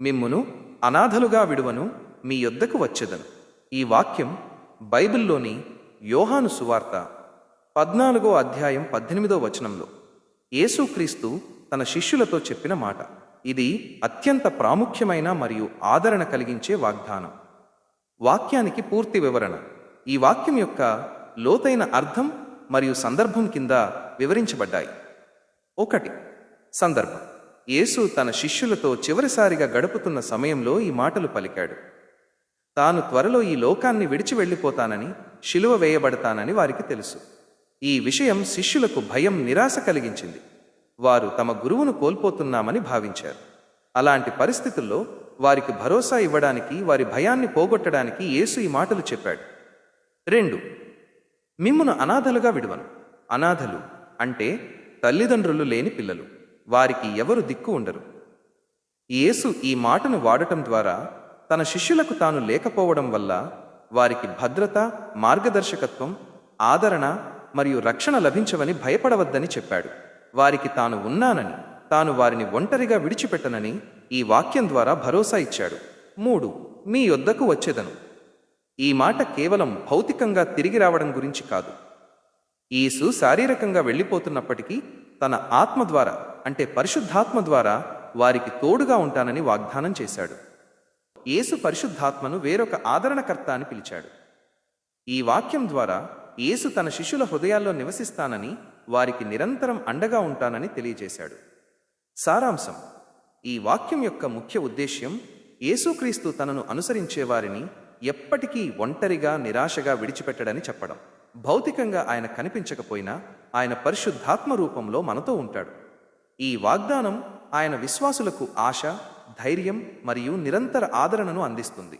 మిమ్మును అనాథలుగా విడువను మీ యొద్దకు వచ్చేదను. ఈ వాక్యం బైబిల్లోని యోహాను సువార్త పద్నాలుగో అధ్యాయం పద్దెనిమిదో వచనంలో. యేసుక్రీస్తు తన శిష్యులతో చెప్పిన మాట. ఇది అత్యంత ప్రాముఖ్యమైన మరియు ఆదరణ కలిగించే వాగ్దానం. వాక్యానికి పూర్తి వివరణ. ఈ వాక్యం యొక్క లోతైన అర్థం మరియు సందర్భం కింద వివరించబడ్డాయి. ఒకటి సందర్భం. యేసు తన శిష్యులతో చివరిసారిగా గడుపుతున్న సమయంలో ఈ మాటలు పలికాడు. తాను త్వరలో ఈ లోకాన్ని విడిచి వెళ్ళిపోతానని శిలువ వేయబడతానని వారికి తెలుసు. ఈ విషయం శిష్యులకు భయం నిరాశ కలిగించింది. వారు తమ గురువును కోల్పోతున్నామని భావించారు. అలాంటి పరిస్థితుల్లో వారికి భరోసా ఇవ్వడానికి వారి భయాన్ని పోగొట్టడానికి యేసు ఈ మాటలు చెప్పాడు. రెండు మిమ్మును అనాథలుగా విడువను. అనాథలు అంటే తల్లిదండ్రులు లేని పిల్లలు. వారికి ఎవరు దిక్కు ఉండరు. యేసు ఈ మాటను వాడటం ద్వారా తన శిష్యులకు తాను లేకపోవడం వల్ల వారికి భద్రత మార్గదర్శకత్వం ఆదరణ మరియు రక్షణ లభించవని భయపడవద్దని చెప్పాడు. వారికి తాను ఉన్నానని తాను వారిని ఒంటరిగా విడిచిపెట్టనని ఈ వాక్యం ద్వారా భరోసా ఇచ్చాడు. మూడు మీ యొద్దకు వచ్చేదను. ఈ మాట కేవలం భౌతికంగా తిరిగి రావడం గురించి కాదు. యేసు శారీరకంగా వెళ్ళిపోతున్నప్పటికీ తన ఆత్మ ద్వారా అంటే పరిశుద్ధాత్మ ద్వారా వారికి తోడుగా ఉంటానని వాగ్దానం చేశాడు. యేసు పరిశుద్ధాత్మను వేరొక ఆదరణకర్త అని పిలిచాడు. ఈ వాక్యం ద్వారా యేసు తన శిష్యుల హృదయాల్లో నివసిస్తానని వారికి నిరంతరం అండగా ఉంటానని తెలియజేశాడు. సారాంశం ఈ వాక్యం యొక్క ముఖ్య ఉద్దేశ్యం యేసుక్రీస్తు తనను అనుసరించే వారిని ఎప్పటికీ ఒంటరిగా నిరాశగా విడిచిపెట్టడని చెప్పడం. భౌతికంగా ఆయన కనిపించకపోయినా ఆయన పరిశుద్ధాత్మ రూపంలో మనతో ఉంటాడు. ఈ వాగ్దానం ఆయన విశ్వాసులకు ఆశ ధైర్యం మరియు నిరంతర ఆదరణను అందిస్తుంది.